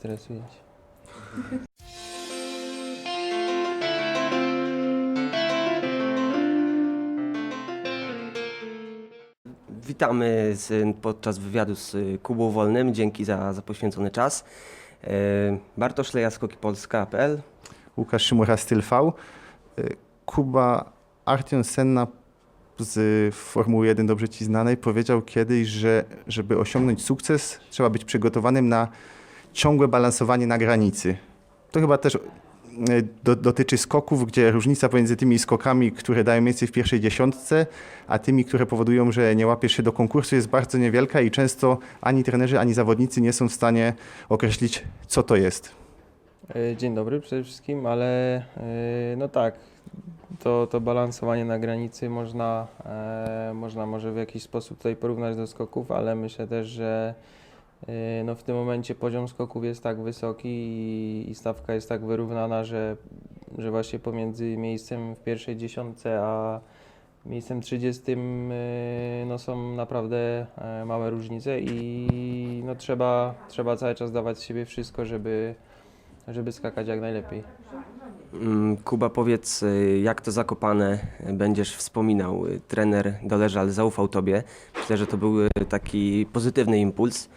stresuje się. Witamy z, podczas wywiadu z Kubą Wolnym. Dzięki za, za poświęcony czas. E, Bartosz Leja, Polska.pl. Łukasz Szymura z TV. Y, Kuba Artion Senna z Formuły 1 dobrze Ci znanej powiedział kiedyś, że żeby osiągnąć sukces trzeba być przygotowanym na ciągłe balansowanie na granicy. To chyba też y, do, dotyczy skoków, gdzie różnica pomiędzy tymi skokami, które dają miejsce w pierwszej dziesiątce, a tymi, które powodują, że nie łapiesz się do konkursu jest bardzo niewielka i często ani trenerzy, ani zawodnicy nie są w stanie określić, co to jest. E, Dzień dobry przede wszystkim, ale e, no tak, to, to balansowanie na granicy można, e, można może w jakiś sposób tutaj porównać do skoków, ale myślę też, że e, no w tym momencie poziom skoków jest tak wysoki i, stawka jest tak wyrównana, że, że właśnie pomiędzy miejscem w pierwszej dziesiątce a miejscem 30 e, no są naprawdę e, małe różnice i no trzeba, trzeba cały czas dawać z siebie wszystko, żeby, żeby skakać jak najlepiej. Mm, Kuba, powiedz, y, jak to zakopane będziesz wspominał? Y, Trener Doleżal zaufał Tobie. Myślę, że to był y, taki pozytywny impuls,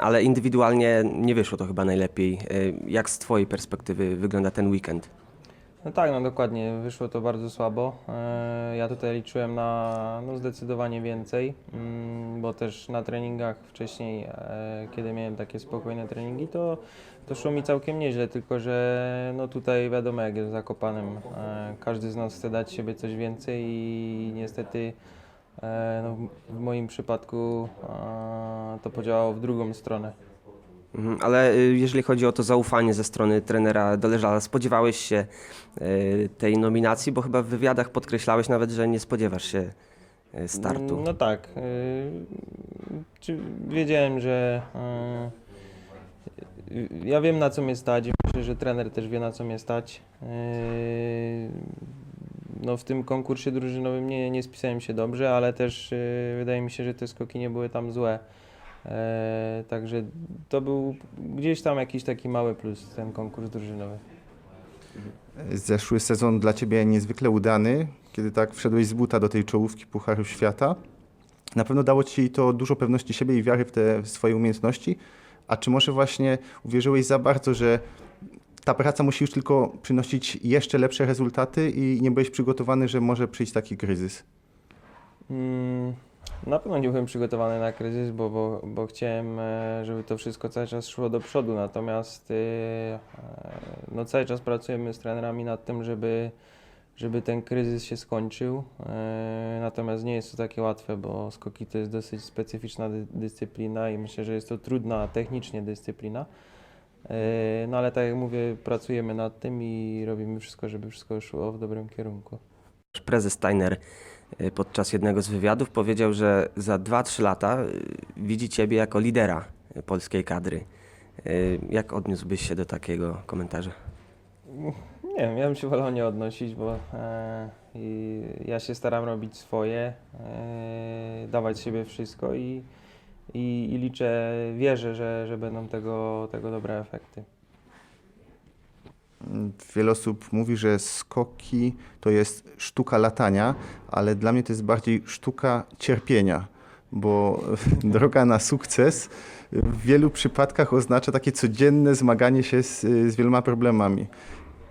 ale indywidualnie nie wyszło to chyba najlepiej. Y, Jak z Twojej perspektywy wygląda ten weekend? No tak, no dokładnie, wyszło to bardzo słabo. E, Ja tutaj liczyłem na no zdecydowanie więcej, mm, bo też na treningach wcześniej, e, kiedy miałem takie spokojne treningi, to, to szło mi całkiem nieźle, tylko że no tutaj wiadomo jak jest zakopanym. E, Każdy z nas chce dać siebie coś więcej i niestety e, no, w moim przypadku e, to podziałało w drugą stronę. Mhm, Ale y, jeżeli chodzi o to zaufanie ze strony trenera Doleżala, spodziewałeś się y, tej nominacji, bo chyba w wywiadach podkreślałeś nawet, że nie spodziewasz się y, startu. No tak. y, Czy wiedziałem, że y, ja wiem na co mnie stać. i Myślę, że trener też wie na co mnie stać. Y, No w tym konkursie drużynowym nie, nie spisałem się dobrze, ale też y, wydaje mi się, że te skoki nie były tam złe. E, Także to był gdzieś tam jakiś taki mały plus ten konkurs drużynowy. Zeszły sezon dla Ciebie niezwykle udany, kiedy tak wszedłeś z buta do tej czołówki Pucharu Świata. Na pewno dało Ci to dużo pewności siebie i wiary w te swoje umiejętności. A czy może właśnie uwierzyłeś za bardzo, że ta praca musi już tylko przynosić jeszcze lepsze rezultaty i nie byłeś przygotowany, że może przyjść taki kryzys? Mm, Na pewno nie byłem przygotowany na kryzys, bo, bo, bo chciałem, e, żeby to wszystko cały czas szło do przodu. Natomiast e, e, no, cały czas pracujemy z trenerami nad tym, żeby, żeby ten kryzys się skończył. Natomiast nie jest to takie łatwe, bo skoki to jest dosyć specyficzna dy, dyscyplina i myślę, że jest to trudna technicznie dyscyplina. E, No ale tak jak mówię, pracujemy nad tym i robimy wszystko, żeby wszystko szło w dobrym kierunku. Prezes Steiner y, podczas jednego z wywiadów powiedział, że za 2-3 lata y, widzi Ciebie jako lidera polskiej kadry. Jak odniósłbyś się do takiego komentarza? Nie wiem, ja bym się wolał nie odnosić, bo e, ja się staram robić swoje, e, dawać siebie wszystko i, i, i liczę, wierzę, że, że będą tego, tego dobre efekty. Wiele osób mówi, że skoki to jest sztuka latania, ale dla mnie to jest bardziej sztuka cierpienia, bo droga na sukces w wielu przypadkach oznacza takie codzienne zmaganie się z, z wieloma problemami.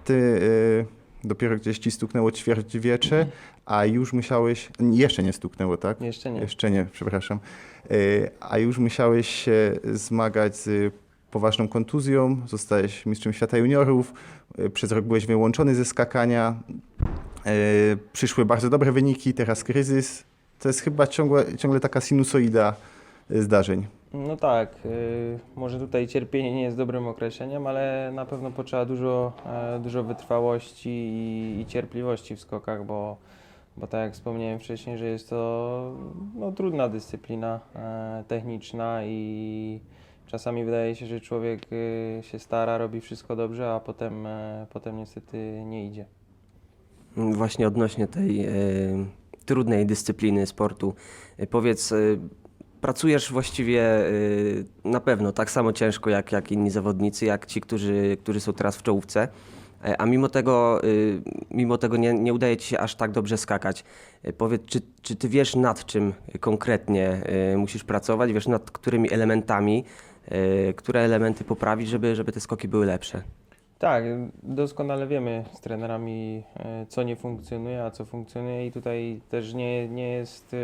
Ty y, dopiero gdzieś ci stuknęło ćwierćwiecze, a już musiałeś, jeszcze nie stuknęło, tak? Jeszcze nie. Jeszcze nie, przepraszam. Y, A już musiałeś się zmagać z poważną kontuzją, zostałeś mistrzem świata juniorów, y, przez rok byłeś wyłączony ze skakania, y, przyszły bardzo dobre wyniki, teraz kryzys. To jest chyba ciągle, ciągle taka sinusoida zdarzeń. No tak, y, może tutaj cierpienie nie jest dobrym określeniem, ale na pewno potrzeba dużo, e, dużo wytrwałości i, i cierpliwości w skokach, bo, bo tak jak wspomniałem wcześniej, że jest to no, trudna dyscyplina e, techniczna i czasami wydaje się, że człowiek y, się stara, robi wszystko dobrze, a potem, e, potem niestety nie idzie. Właśnie odnośnie tej trudnej dyscypliny sportu, powiedz, pracujesz właściwie y, na pewno tak samo ciężko jak, jak inni zawodnicy, jak ci, którzy, którzy są teraz w czołówce. E, A mimo tego, y, mimo tego nie, nie udaje ci się aż tak dobrze skakać. E, Powiedz, czy, czy ty wiesz nad czym konkretnie y, musisz pracować? Wiesz nad którymi elementami, które elementy poprawić, żeby, żeby te skoki były lepsze? Tak, doskonale wiemy z trenerami, co nie funkcjonuje, a co funkcjonuje i tutaj też nie, nie jest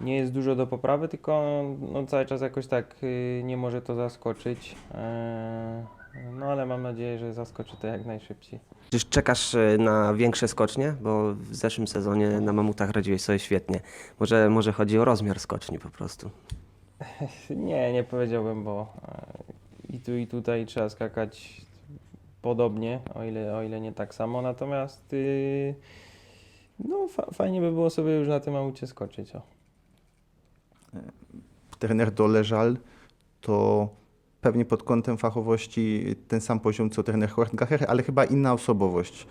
nie jest dużo do poprawy, tylko no, cały czas jakoś tak e, nie może to zaskoczyć. E, No ale mam nadzieję, że zaskoczy to jak najszybciej. Czy czekasz y, na większe skocznie? Bo w zeszłym sezonie na mamutach radziłeś sobie świetnie. Może, może chodzi o rozmiar skoczni po prostu. Nie, nie powiedziałbym, bo e, i tu i tutaj trzeba skakać podobnie, o ile, o ile nie tak samo, natomiast y, no fa fajnie by było sobie już na tym aucie skoczyć. O. Trener Doleżal to pewnie pod kątem fachowości ten sam poziom co trener Horngacher, ale chyba inna osobowość.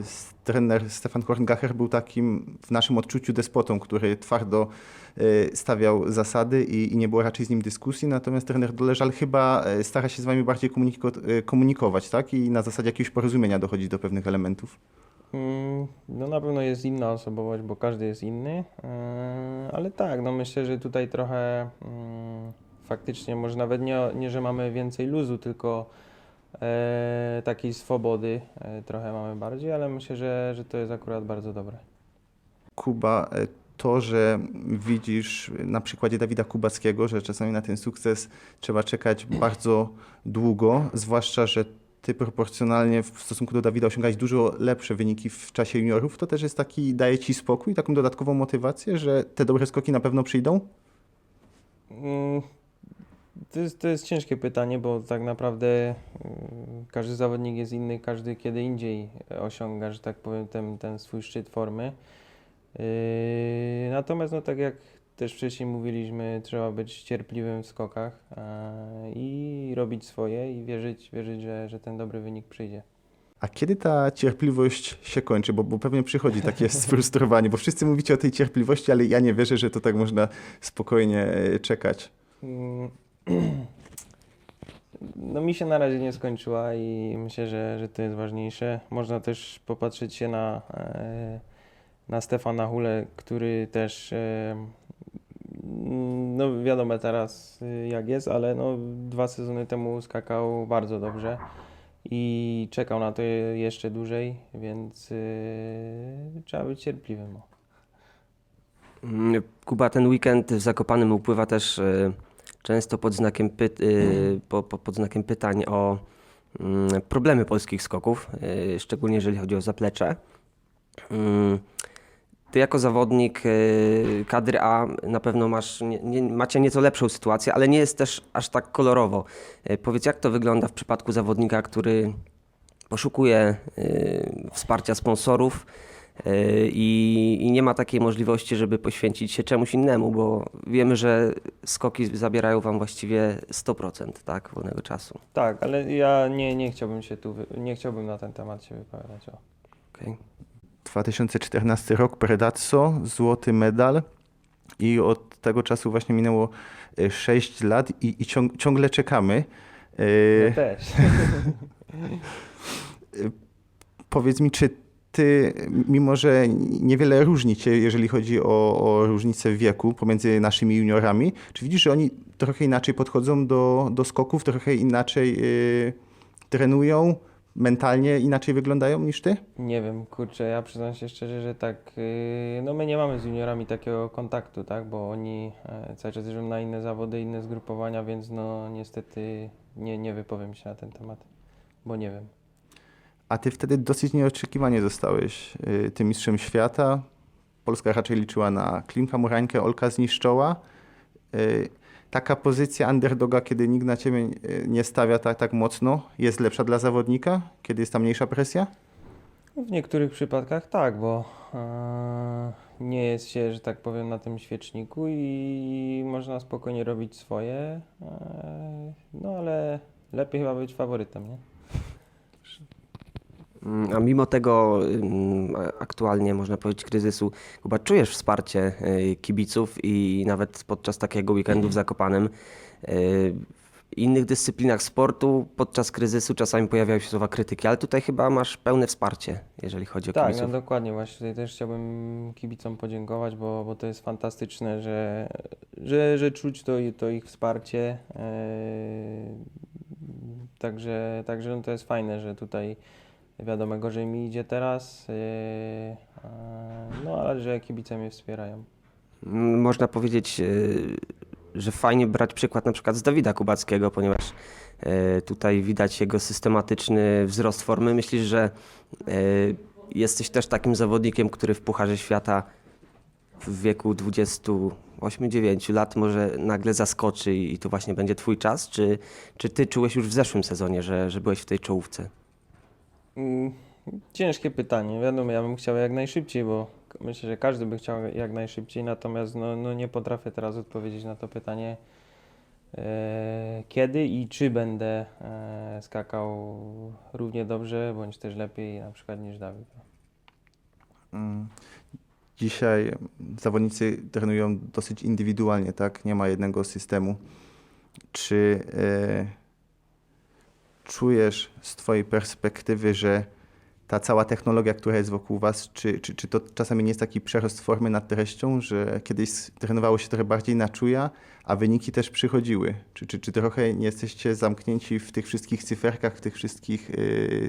S- Trener Stefan Horngacher był takim w naszym odczuciu despotą, który twardo yy, stawiał zasady i, nie było raczej z nim dyskusji, natomiast trener Doleżal chyba stara się z wami bardziej komuniko- komunikować, tak? I na zasadzie jakiegoś porozumienia dochodzić do pewnych elementów. No na pewno jest inna osobowość, bo każdy jest inny, yy, ale tak, no myślę, że tutaj trochę mm, faktycznie może nawet nie, nie, że mamy więcej luzu, tylko e, takiej swobody e, trochę mamy bardziej, ale myślę, że, że to jest akurat bardzo dobre. Kuba, e, to, że widzisz na przykładzie Dawida Kubackiego, że czasami na ten sukces trzeba czekać bardzo długo, zwłaszcza, że ty proporcjonalnie w stosunku do Dawida osiągałeś dużo lepsze wyniki w czasie juniorów, to też jest taki, daje ci spokój, taką dodatkową motywację, że te dobre skoki na pewno przyjdą? Mm, To jest, to jest ciężkie pytanie, bo tak naprawdę mm, każdy zawodnik jest inny, każdy kiedy indziej osiąga, że tak powiem, ten, ten swój szczyt formy. Yy, Natomiast, no tak jak też wcześniej mówiliśmy, trzeba być cierpliwym w skokach e, i robić swoje i wierzyć, wierzyć że, że ten dobry wynik przyjdzie. A kiedy ta cierpliwość się kończy? Bo, bo pewnie przychodzi takie sfrustrowanie, bo wszyscy mówicie o tej cierpliwości, ale ja nie wierzę, że to tak można spokojnie e, czekać. Mm, No mi się na razie nie skończyła i myślę, że, że to jest ważniejsze. Można też popatrzeć się na, e, na Stefana Hule, który też, no wiadomo teraz y, jak jest, ale no dwa sezony temu skakał bardzo dobrze i czekał na to jeszcze dłużej, więc y, trzeba być cierpliwym. o. Mm, Kuba, ten weekend w Zakopanem upływa też y, często pod znakiem, py, y, po, po, pod znakiem pytań o mm, problemy polskich skoków, szczególnie jeżeli chodzi o zaplecze. Ty jako zawodnik y, kadry A na pewno masz, nie, macie nieco lepszą sytuację, ale nie jest też aż tak kolorowo. Y, Powiedz, jak to wygląda w przypadku zawodnika, który poszukuje y, wsparcia sponsorów, i, i nie ma takiej możliwości, żeby poświęcić się czemuś innemu, bo wiemy, że skoki zabierają wam właściwie 100% tak, wolnego czasu. Tak, ale ja nie, nie chciałbym się tu, nie chciałbym na ten temat się wypowiadać. O. Okay. 2014 rok, Predazzo, złoty medal i od tego czasu właśnie minęło 6 lat i, i ciąg, ciągle czekamy. E, Ja też. Powiedz mi, czy ty, mimo że niewiele różni cię, jeżeli chodzi o, o różnicę w wieku pomiędzy naszymi juniorami, czy widzisz, że oni trochę inaczej podchodzą do, do skoków, trochę inaczej y, trenują, mentalnie inaczej wyglądają niż ty? Nie wiem, kurczę, ja przyznam się szczerze, że tak, yy, no my nie mamy z juniorami takiego kontaktu, tak, bo oni e, cały czas jeżdżą na inne zawody, inne zgrupowania, więc no niestety nie, nie wypowiem się na ten temat, bo nie wiem. A ty wtedy dosyć nieoczekiwanie zostałeś y, tym mistrzem świata. Polska raczej liczyła na Klimka Murańkę, Olka zniszczoła. Y, Taka pozycja underdoga, kiedy nikt na ciebie y, nie stawia tak, tak mocno, jest lepsza dla zawodnika, kiedy jest tam mniejsza presja? W niektórych przypadkach tak, bo e, nie jest się, że tak powiem, na tym świeczniku i można spokojnie robić swoje, e, no ale lepiej chyba być faworytem, nie? Mm, A mimo tego a- aktualnie można powiedzieć kryzysu, chyba czujesz wsparcie y, kibiców i nawet podczas takiego weekendu w Zakopanem y, w innych dyscyplinach sportu podczas kryzysu czasami pojawiają się słowa krytyki, ale tutaj chyba masz pełne wsparcie, jeżeli chodzi o Tak, no kibiców. dokładnie. Właśnie tutaj też chciałbym kibicom podziękować, bo, bo to jest fantastyczne, że, że, że czuć to, to ich wsparcie. Eee, Także, także no to jest fajne, że tutaj wiadomo, gorzej mi idzie teraz, a- no ale że kibice mnie wspierają. Można powiedzieć, y, że fajnie brać przykład na przykład z Dawida Kubackiego, ponieważ y, tutaj widać jego systematyczny wzrost formy. Myślisz, że jesteś też takim zawodnikiem, który w Pucharze Świata w wieku 28-9 lat może nagle zaskoczy i to właśnie będzie twój czas? Czy, czy ty czułeś już w zeszłym sezonie, że, że byłeś w tej czołówce? Mm, Ciężkie pytanie. Wiadomo, ja bym chciał jak najszybciej, bo myślę, że każdy by chciał jak najszybciej, natomiast no, no nie potrafię teraz odpowiedzieć na to pytanie, e, kiedy i czy będę e, skakał równie dobrze, bądź też lepiej na przykład niż Dawid. Mm. Dzisiaj zawodnicy trenują dosyć indywidualnie, tak? Nie ma jednego systemu. Czy e, czujesz z Twojej perspektywy, że ta cała technologia, która jest wokół Was, czy, czy, czy to czasami nie jest taki przerost formy nad treścią, że kiedyś trenowało się trochę bardziej na czuja, a wyniki też przychodziły? Czy, czy, czy trochę nie jesteście zamknięci w tych wszystkich cyferkach, w tych wszystkich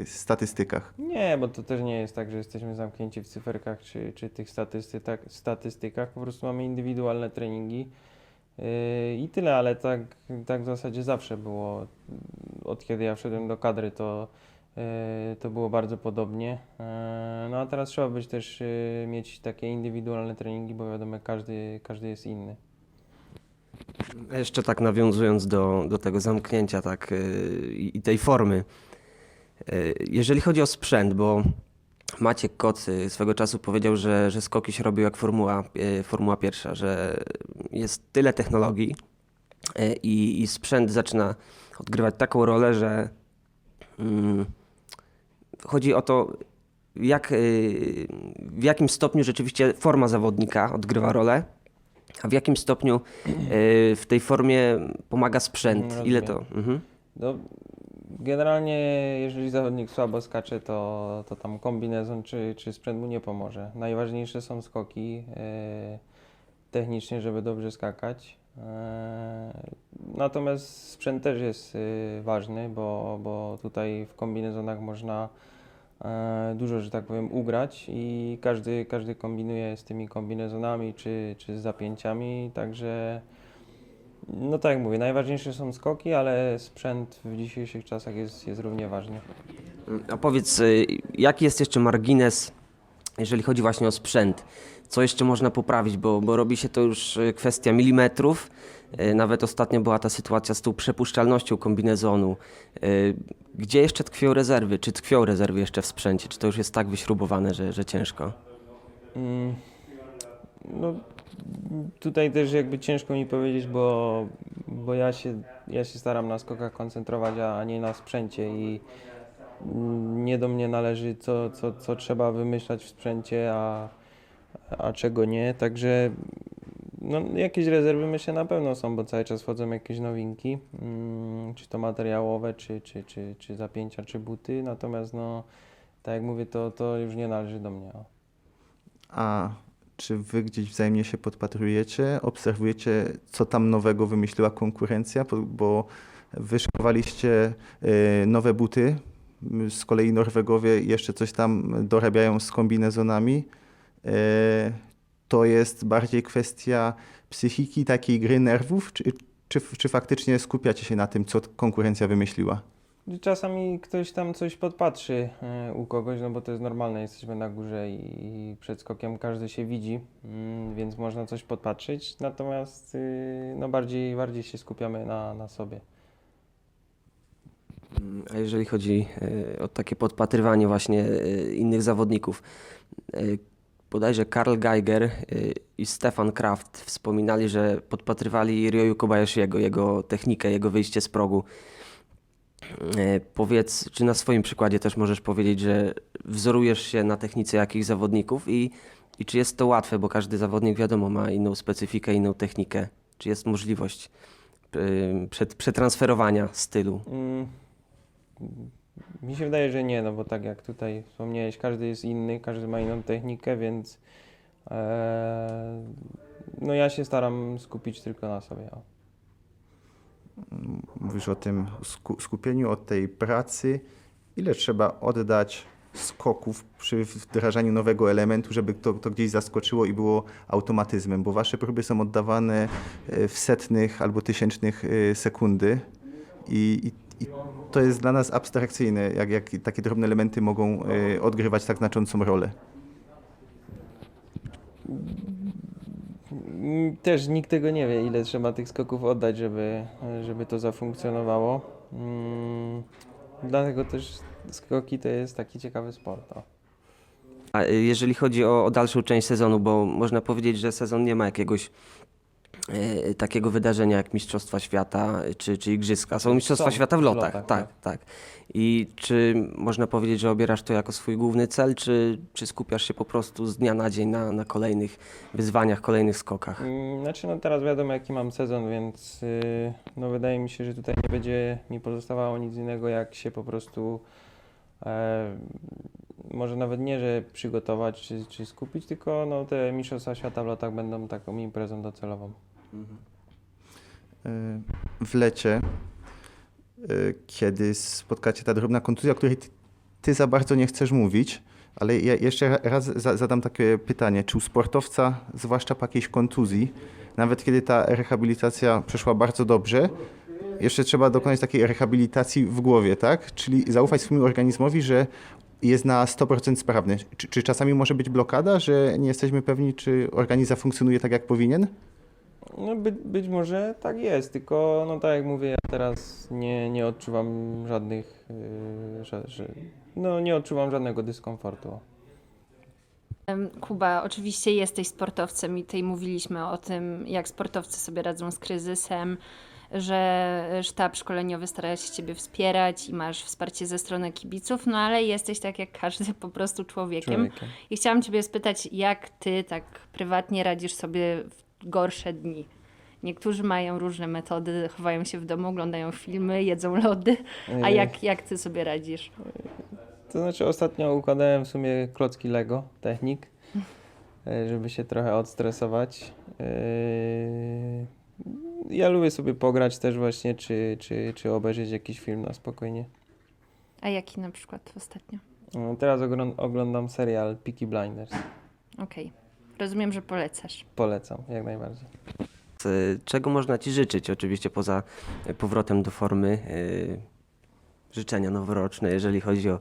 e, statystykach? Nie, bo to też nie jest tak, że jesteśmy zamknięci w cyferkach czy, czy tych statystykach, statystykach. Po prostu mamy indywidualne treningi yy, i tyle, ale tak, tak w zasadzie zawsze było. Od kiedy ja wszedłem do kadry, to, yy, to było bardzo podobnie. Yy, no a teraz trzeba być też yy, mieć takie indywidualne treningi, bo wiadomo, każdy, każdy jest inny. Jeszcze tak nawiązując do, do tego zamknięcia tak, yy, i tej formy. Yy, Jeżeli chodzi o sprzęt, bo Maciek Koc yy, swego czasu powiedział, że, że skoki się robią jak Formuła, yy, Formuła pierwsza, że jest tyle technologii yy, i, i sprzęt zaczyna odgrywać taką rolę, że mm, chodzi o to, jak, yy, w jakim stopniu rzeczywiście forma zawodnika odgrywa rolę, a w jakim stopniu w tej formie pomaga sprzęt. Mm, Ile to? Mhm. No, generalnie, jeżeli zawodnik słabo skacze, to, to tam kombinezon czy, czy sprzęt mu nie pomoże. Najważniejsze są skoki e, technicznie, żeby dobrze skakać. E, natomiast sprzęt też jest e, ważny, bo, bo tutaj w kombinezonach można e, dużo, że tak powiem, ugrać i każdy, każdy kombinuje z tymi kombinezonami czy, czy z zapięciami, także no tak jak mówię, najważniejsze są skoki, ale sprzęt w dzisiejszych czasach jest, jest równie ważny. A powiedz, y, jaki jest jeszcze margines, jeżeli chodzi właśnie o sprzęt? Co jeszcze można poprawić, bo, bo robi się to już y, kwestia milimetrów. Y, Nawet ostatnio była ta sytuacja z tą przepuszczalnością kombinezonu. Y, Gdzie jeszcze tkwią rezerwy? Czy tkwią rezerwy jeszcze w sprzęcie? Czy to już jest tak wyśrubowane, że, że ciężko? Mm, No, tutaj też jakby ciężko mi powiedzieć, bo, bo ja, się, ja się staram na skokach koncentrować, a nie na sprzęcie i nie do mnie należy, co, co, co trzeba wymyślać w sprzęcie, a, a czego nie. Także no, jakieś rezerwy myślę na pewno są, bo cały czas wchodzą jakieś nowinki, mm, czy to materiałowe, czy, czy, czy, czy zapięcia, czy buty. Natomiast no, tak jak mówię, to, to już nie należy do mnie. O. A czy wy gdzieś wzajemnie się podpatrujecie, obserwujecie, co tam nowego wymyśliła konkurencja, bo, wyszykowaliście y, nowe buty, m, z kolei Norwegowie jeszcze coś tam dorabiają z kombinezonami. Y, To jest bardziej kwestia psychiki, takiej gry nerwów, czy, czy, czy faktycznie skupiacie się na tym, co konkurencja wymyśliła? Czasami ktoś tam coś podpatrzy e, u kogoś, no bo to jest normalne, jesteśmy na górze i, przed skokiem każdy się widzi, mm, więc można coś podpatrzeć, natomiast y, no bardziej, bardziej się skupiamy na, na sobie. Mm, A jeżeli chodzi e, o takie podpatrywanie właśnie innych zawodników, bodajże Karl Geiger i Stefan Kraft wspominali, że podpatrywali Ryoyu Kobayashiego, jego technikę, jego wyjście z progu. E, Powiedz, czy na swoim przykładzie też możesz powiedzieć, że wzorujesz się na technice jakich zawodników i, i czy jest to łatwe, bo każdy zawodnik wiadomo ma inną specyfikę, inną technikę. Czy jest możliwość przed, przetransferowania stylu? Mm, Mi się wydaje, że nie, no bo tak jak tutaj wspomniałeś, każdy jest inny, każdy ma inną technikę, więc e, no ja się staram skupić tylko na sobie. Mówisz o tym sku- skupieniu, od tej pracy. Ile trzeba oddać skoków przy wdrażaniu nowego elementu, żeby to, to gdzieś zaskoczyło i było automatyzmem? Bo wasze próby są oddawane e, w setnych albo tysięcznych e, sekundy i, i, i to jest dla nas abstrakcyjne, jak, jak takie drobne elementy mogą e, odgrywać tak znaczącą rolę. Mm, Też nikt tego nie wie, ile trzeba tych skoków oddać, żeby, żeby to zafunkcjonowało. Mm, Dlatego też skoki to jest taki ciekawy sport. O. A y, jeżeli chodzi o, o dalszą część sezonu, bo można powiedzieć, że sezon nie ma jakiegoś takiego wydarzenia jak Mistrzostwa Świata y, czy, czy Igrzyska. Są Mistrzostwa Są Świata w w lotach, lotach, tak, tak. I czy można powiedzieć, że obierasz to jako swój główny cel, czy, czy skupiasz się po prostu z dnia na dzień na, na kolejnych wyzwaniach, kolejnych skokach? Mm, Znaczy, no teraz wiadomo, jaki mam sezon, więc y, no wydaje mi się, że tutaj nie będzie mi pozostawało nic innego, jak się po prostu e, może nawet nie, że przygotować czy, czy skupić, tylko no, te Mistrzostwa Świata w lotach będą taką imprezą docelową. E, w lecie, e, kiedy spotkacie ta drobna kontuzja, o której ty, ty za bardzo nie chcesz mówić, ale ja jeszcze ra- raz za, zadam takie pytanie. Czy u sportowca, zwłaszcza po jakiejś kontuzji, nawet kiedy ta rehabilitacja przeszła bardzo dobrze, jeszcze trzeba dokonać takiej rehabilitacji w głowie, tak? Czyli zaufać swojemu organizmowi, że jest na 100% sprawny. Czy, czy czasami może być blokada, że nie jesteśmy pewni, czy organizm funkcjonuje tak, jak powinien? No by, być może tak jest, tylko no tak jak mówię, ja teraz nie, nie odczuwam żadnych, y, że, że, no nie odczuwam żadnego dyskomfortu. Kuba, oczywiście jesteś sportowcem i tutaj mówiliśmy o tym, jak sportowcy sobie radzą z kryzysem, że sztab szkoleniowy stara się Ciebie wspierać i masz wsparcie ze strony kibiców, no ale jesteś tak jak każdy po prostu człowiekiem. Człowiekiem. I chciałam Ciebie spytać, jak Ty tak prywatnie radzisz sobie w gorsze dni? Niektórzy mają różne metody, chowają się w domu, oglądają filmy, jedzą lody, a jak, jak Ty sobie radzisz? To znaczy ostatnio układałem w sumie klocki Lego Technik, żeby się trochę odstresować. E, Ja lubię sobie pograć też właśnie, czy, czy, czy obejrzeć jakiś film na spokojnie. A jaki na przykład ostatnio? No, Teraz oglą- oglądam serial Peaky Blinders. Okej. Rozumiem, że polecasz. Polecam, jak najbardziej. Y, Czego można Ci życzyć, oczywiście poza powrotem do formy? y, Życzenia noworoczne, jeżeli chodzi o.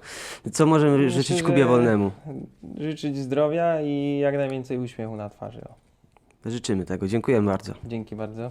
Co możemy Myślę, życzyć Kubie Wolnemu? Życzyć zdrowia i jak najwięcej uśmiechu na twarzy. O. Życzymy tego. Dziękuję bardzo. Dzięki bardzo.